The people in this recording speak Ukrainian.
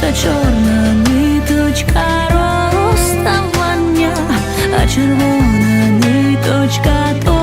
та чорна ниточка розставання, а червона ниточка то